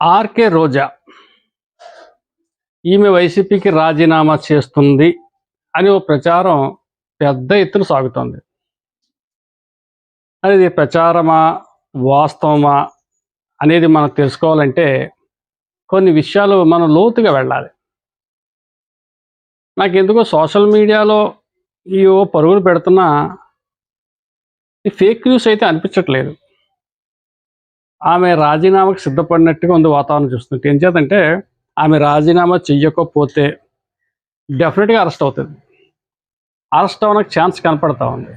RK రోజా ఈమె వైసీపీకి రాజీనామా చేస్తుంది అని ఓ ప్రచారం పెద్ద ఎత్తున సాగుతోంది. అది ప్రచారమా వాస్తవమా అనేది మనం తెలుసుకోవాలంటే కొన్ని విషయాలు మనం లోతుగా వెళ్ళాలి. నాకు ఎందుకో సోషల్ మీడియాలో ఈ ఓ పరుగులు పెడుతున్న ఈ ఫేక్ న్యూస్ అయితే అనిపించట్లేదు. ఆమె రాజీనామాకు సిద్ధపడినట్టుగా ఉంది వాతావరణం చూస్తుంటే. ఏం చేతంటే ఆమె రాజీనామా చెయ్యకపోతే డెఫినెట్గా అరెస్ట్ అవుతుంది. అరెస్ట్ అవ్వడానికి ఛాన్స్ కనపడతా ఉంది.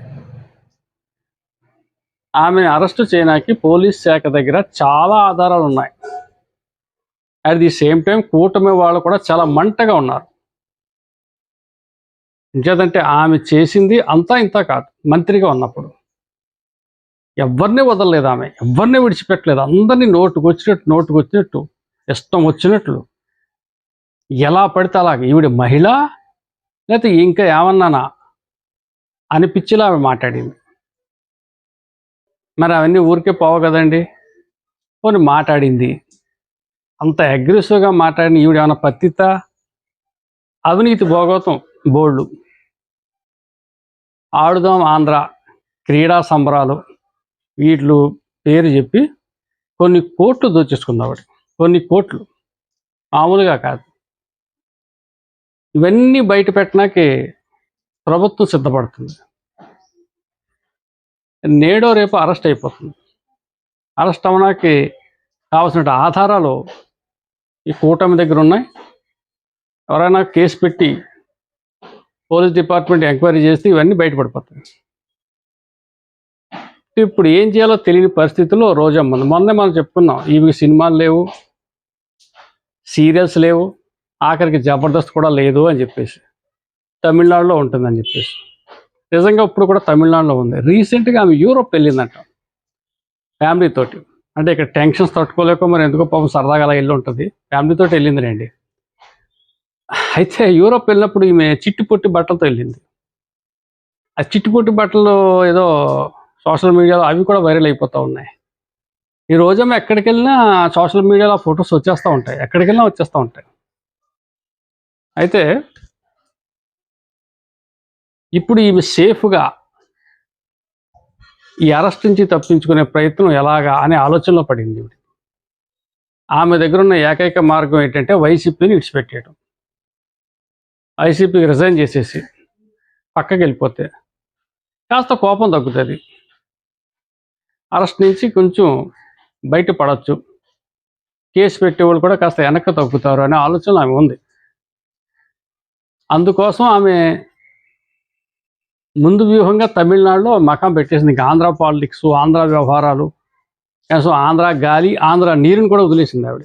ఆమె అరెస్ట్ చేయడానికి పోలీస్ శాఖ దగ్గర చాలా ఆధారాలు ఉన్నాయి. అట్ ది సేమ్ టైం కూటమి వాళ్ళు కూడా చాలా మంటగా ఉన్నారు. ఇంకేదంటే ఆమె చేసింది అంతా ఇంత కాదు. మంత్రిగా ఉన్నప్పుడు. ఎవరిని వదలలేదు ఆమె ఎవరిని విడిచిపెట్టలేదు. అందరినీ నోటుకు వచ్చినట్టు నోటుకు వచ్చినట్టు ఇష్టం వచ్చినట్లు. ఎలా పడితే అలాగే. ఈవిడ మహిళ లేకపోతే ఇంకా ఏమన్నానా అనిపించేలా ఆమె మాట్లాడింది. మరి అవన్నీ ఊరికే పోవు కదండి? పోనీ మాట్లాడింది. అంత అగ్రెసివ్గా మాట్లాడిన ఈవిడ ఏమైనా పత్తిత? అవినీతి భోగవతం బోర్డు ఆడుదాం ఆంధ్ర క్రీడా సంబరాలు. వీళ్ళు పేరు చెప్పి కొన్ని కోట్లు దోచేసుకుంది ఆవిడ కొన్ని కోట్లు. మామూలుగా కాదు. ఇవన్నీ బయట పెట్టడానికి ప్రభుత్వం సిద్ధపడుతుంది. నేడో రేపు అరెస్ట్ అయిపోతుంది. అరెస్ట్ అవ్వడానికి కావాల్సిన ఆధారాలు ఈ కూటమి దగ్గర ఉన్నాయి. ఎవరైనా కేసు పెట్టి పోలీస్ డిపార్ట్మెంట్ ఎంక్వైరీ చేస్తే ఇవన్నీ బయటపడిపోతాయి. ఇప్పుడు ఏం చేయాలో తెలియని పరిస్థితుల్లో రోజమ్మ మొన్నే మనం చెప్పుకున్నాం ఇవి సినిమాలు లేవు సీరియల్స్ లేవు ఆఖరికి జబర్దస్త్ కూడా లేదు అని చెప్పేసి. తమిళనాడులో ఉంటుందని చెప్పేసి. నిజంగా ఇప్పుడు కూడా తమిళనాడులో ఉంది. రీసెంట్గా ఆమె యూరోప్ వెళ్ళిందంట ఫ్యామిలీ తోటి. అంటే ఇక్కడ టెన్షన్స్ తట్టుకోలేక మరి ఎందుకో పాపం సరదాగా అలా వెళ్ళి ఉంటుంది. ఫ్యామిలీతో వెళ్ళింది రండి. అయితే యూరోప్ వెళ్ళినప్పుడు ఈమె చిట్టుపొట్టి బట్టలతో వెళ్ళింది. ఆ చిట్టుపొట్టి బట్టలు ఏదో సోషల్ మీడియాలో అవి కూడా వైరల్ అయిపోతూ ఉన్నాయి. ఈ రోజేమో ఎక్కడికి వెళ్ళినా సోషల్ మీడియాలో ఫొటోస్ వచ్చేస్తూ ఉంటాయి. ఎక్కడికి వెళ్ళినా వచ్చేస్తూ ఉంటాయి. అయితే ఇప్పుడు ఈమె సేఫ్గా ఈ అరెస్ట్ నుంచి తప్పించుకునే ప్రయత్నం ఎలాగా అనే ఆలోచనలో పడింది ఆమె దగ్గర ఉన్న ఏకైక మార్గం ఏంటంటే వైసీపీని విడిచిపెట్టేయడం వైసీపీకి రిజైన్ చేసేసి పక్కకి వెళ్ళిపోతే కాస్త కోపం తగ్గుతుంది. అరెస్ట్ నుంచి కొంచెం బయటపడవచ్చు కేసు పెట్టేవాళ్ళు కూడా కాస్త వెనక్కి తగ్గుతారు అనే ఆలోచన ఆమె ఉంది. అందుకోసం ఆమె ముందు వ్యూహంగా తమిళనాడులో మకం పెట్టేసింది. ఇంకా ఆంధ్ర పాలిటిక్స్ ఆంధ్ర వ్యవహారాలు కనీసం ఆంధ్ర గాలి ఆంధ్ర నీరుని కూడా వదిలేసింది ఆవిడ.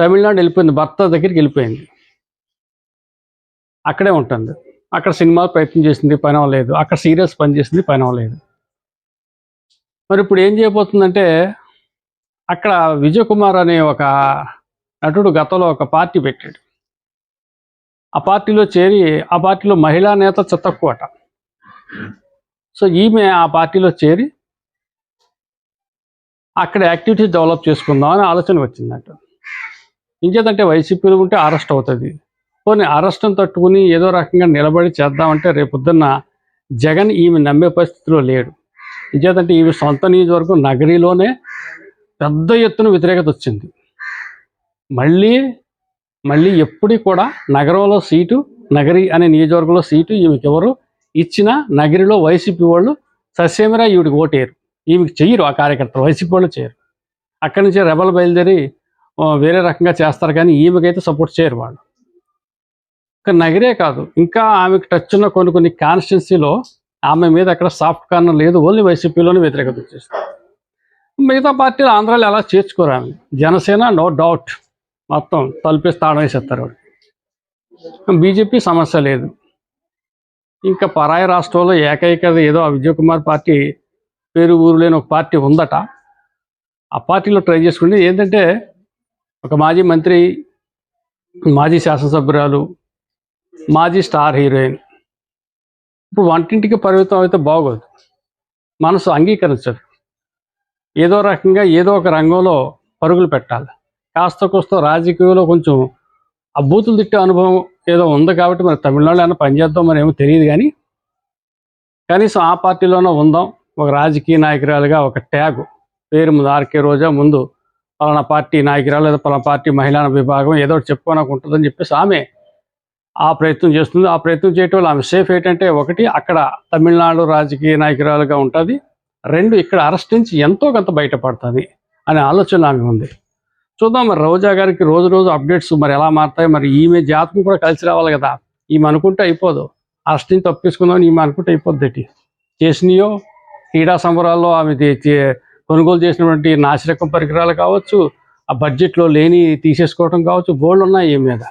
తమిళనాడు వెళ్ళిపోయింది. భర్త దగ్గరికి వెళ్ళిపోయింది. అక్కడే ఉంటుంది. అక్కడ సినిమా ప్రయత్నం చేసింది పని అవ్వలేదు. అక్కడ సీరియల్స్ పని చేసింది పని అవ్వలేదు. మరి ఇప్పుడు ఏం చేయబోతుందంటే అక్కడ విజయ్ కుమార్ అనే ఒక నటుడు గతంలో ఒక పార్టీ పెట్టాడు. ఆ పార్టీలో చేరి ఆ పార్టీలో మహిళా నేత చెత్తక్కువట. సో ఈమె ఆ పార్టీలో చేరి అక్కడ యాక్టివిటీస్ డెవలప్ చేసుకుందాం అని ఆలోచన వచ్చిందంట. ఇంకేదంటే వైసీపీలో ఉంటే అరెస్ట్ అవుతుంది. పోనీ అరెస్ట్ని తట్టుకుని ఏదో రకంగా నిలబడి చేద్దామంటే రేపొద్దున్న జగన్ ఈమె నమ్మే పరిస్థితిలో లేడు. ఇంకేదంటే ఈమె సొంత నియోజకవర్గం నగరిలోనే పెద్ద ఎత్తున వ్యతిరేకత వచ్చింది. మళ్ళీ మళ్ళీ ఎప్పటికి కూడా నగరంలో సీటు నగరి అనే నియోజకవర్గంలో సీటు ఈమెకి ఎవరు ఇచ్చిన నగరిలో వైసీపీ వాళ్ళు ససేమిరా ఈవిడికి ఓటేరు ఈమెకి చెయ్యరు ఆ కార్యకర్తలు వైసీపీ వాళ్ళు చేయరు అక్కడి నుంచి రెబల్ బయలుదేరి వేరే రకంగా చేస్తారు కానీ ఈమెకైతే సపోర్ట్ చేయరు వాళ్ళు. ఇంకా నగరే కాదు ఇంకా ఆమెకు టచ్ ఉన్న కొన్ని కొన్ని కాన్స్టిట్యున్సీలో ఆమె మీద అక్కడ సాఫ్ట్ కార్నర్ లేదు ఓన్లీ వైసీపీలోనే వ్యతిరేకత వచ్చేస్తుంది మిగతా పార్టీలు ఆంధ్రాలో ఎలా చేర్చుకోరు జనసేన నో డౌట్. మొత్తం తలుపేసి తాళం వేసేస్తారు వాళ్ళు. బీజేపీ సమస్య లేదు. ఇంకా పరాయి రాష్ట్రంలో ఏకైక ఏదో ఆ విజయ్ కుమార్ పార్టీ పేరు ఊరు లేని ఒక పార్టీ ఉందట. ఆ పార్టీలో ట్రై చేసుకుంటే ఏంటంటే ఒక మాజీ మంత్రి మాజీ శాసనసభ్యురాలు మాజీ స్టార్ హీరోయిన్ ఇప్పుడు వంటింటికి పరిమితం అయితే బాగోదు. మనసు అంగీకరించదు. ఏదో రకంగా ఏదో ఒక రంగంలో పరుగులు పెట్టాలి. కాస్త కోస్త రాజకీయంలో కొంచెం ఆ బూతులు తిట్టే అనుభవం ఏదో ఉంది కాబట్టి మరి తమిళనాడులో అయినా పనిచేద్దాం మరి ఏమో తెలియదు కానీ కనీసం ఆ పార్టీలోనే ఉందాం. ఒక రాజకీయ నాయకురాలుగా ఒక ట్యాగ్. పేరు ముందు ఆర్కే రోజా ముందు పలానా పార్టీ నాయకురాలు లేదా పలానా పార్టీ మహిళా విభాగం ఏదో చెప్పుకోనకుంటుందని చెప్పుకోనకు ఉంటుందని చెప్పేసి ఆమె ఆ ప్రయత్నం చేస్తుంది. ఆ ప్రయత్నం చేయటం వల్ల ఆమె సేఫ్ ఏంటంటే ఒకటి అక్కడ తమిళనాడు రాజకీయ నాయకురాలుగా ఉంటుంది. రెండు ఇక్కడ అరెస్ట్ నుంచి ఎంతో కొంత బయటపడుతుంది అనే ఆలోచన ఆమె ఉంది. చూద్దాం మరి రోజా గారికి రోజు రోజు అప్డేట్స్ మరి ఎలా మారుతాయి మరి ఈమె జాతకం కూడా కలిసి రావాలి కదా. ఈమె అనుకుంటే అయిపోదు. అరెస్ట్ నుంచి తప్పించుకుందాం ఈమె అనుకుంటే అయిపోద్ది చేసినయో క్రీడా సంబరాల్లో ఆమె కొనుగోలు చేసినటువంటి నాసిరకం పరికరాలు కావచ్చు ఆ బడ్జెట్లో లేని తీసేసుకోవడం కావచ్చు బోల్డ్ ఉన్నాయి ఈ మీద.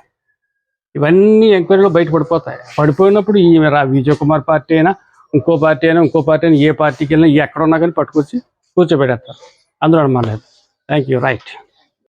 ఇవన్నీ ఎంక్వైరీలో బయట పడిపోతాయి పడిపోయినప్పుడు ఈ విజయ్ కుమార్ పార్టీ అయినా ఇంకో పార్టీ అయినా ఇంకో పార్టీ అయినా ఏ పార్టీకి వెళ్ళినా ఎక్కడ ఉన్నా కానీ పట్టుకొచ్చి కూర్చోబెడేస్తారు అందులో అనమాట థ్యాంక్ యూ రైట్